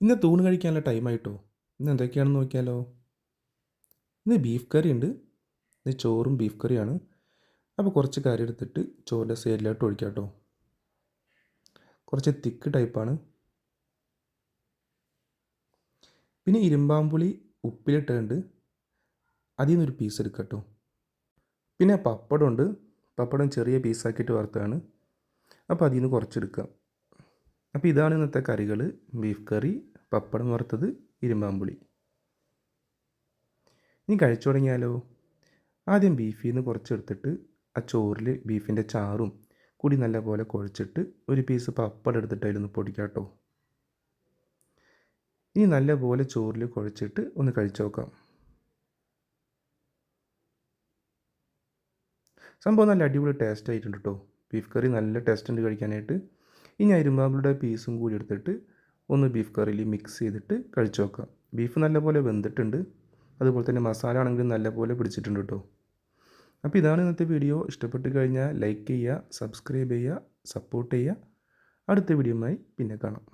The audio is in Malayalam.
ഇന്ന് തൂണ് കഴിക്കാനുള്ള ടൈമായിട്ടോ ഇന്ന് എന്തൊക്കെയാണെന്ന് നോക്കിയാലോ? ഇന്ന് ബീഫ് കറി ഉണ്ട്. ഇന്ന് ചോറും ബീഫ് കറിയാണ് അപ്പോൾ കുറച്ച് കറി എടുത്തിട്ട് ചോറിന്റെ സൈഡിലോട്ട് ഒഴിക്കാം കേട്ടോ കുറച്ച് തിക്ക് ടൈപ്പാണ് പിന്നെ ഇരുമ്പാമ്പുളി ഉപ്പിലിട്ടുണ്ട് അതിൽ നിന്നൊരു പീസ് എടുക്കട്ടോ. കേട്ടോ പിന്നെ പപ്പടം ഉണ്ട്. പപ്പടം ചെറിയ പീസാക്കിയിട്ട് വറുത്തതാണ്. അപ്പോൾ അതിൽ നിന്ന് കുറച്ചെടുക്കാം അപ്പോൾ ഇതാണ് ഇന്നത്തെ കറികൾ ബീഫ് കറി പപ്പടം വറുത്തത് ഇരുമ്പാമ്പുളി. ഇനി കഴിച്ചു തുടങ്ങിയാലോ? ആദ്യം ബീഫിൽ നിന്ന് കുറച്ചെടുത്തിട്ട് ആ ചോറിൽ ബീഫിന്റെ ചാറും കൂടി നല്ലപോലെ കുഴച്ചിട്ട് ഒരു പീസ് പപ്പടം എടുത്തിട്ട് അതിലൊന്ന് പൊടിക്കാം കേട്ടോ ഇനി നല്ലപോലെ ചോറിൽ കുഴച്ചിട്ട് ഒന്ന് കഴിച്ചു നോക്കാം. സംഭവം നല്ല അടിപൊളി ടേസ്റ്റ് ആയിട്ടുണ്ട് കേട്ടോ ബീഫ് കറി നല്ല ടേസ്റ്റ് ഉണ്ട് കഴിക്കാനായിട്ട്. ഇനി അരുമ്പാമ്പുളുടെ പീസും കൂടി എടുത്തിട്ട് ഒന്ന് ബീഫ് കറിയിൽ മിക്സ് ചെയ്തിട്ട് കഴിച്ചു നോക്കാം. ബീഫ് നല്ലപോലെ വെന്തിട്ടുണ്ട്. അതുപോലെ തന്നെ മസാല ആണെങ്കിലും നല്ലപോലെ പിടിച്ചിട്ടുണ്ട് കേട്ടോ അപ്പോൾ ഇതാണ് ഇന്നത്തെ വീഡിയോ ഇഷ്ടപ്പെട്ട് കഴിഞ്ഞാൽ ലൈക്ക് ചെയ്യുക സബ്സ്ക്രൈബ് ചെയ്യുക സപ്പോർട്ട് ചെയ്യുക. അടുത്ത വീഡിയോയുമായി പിന്നെ കാണാം.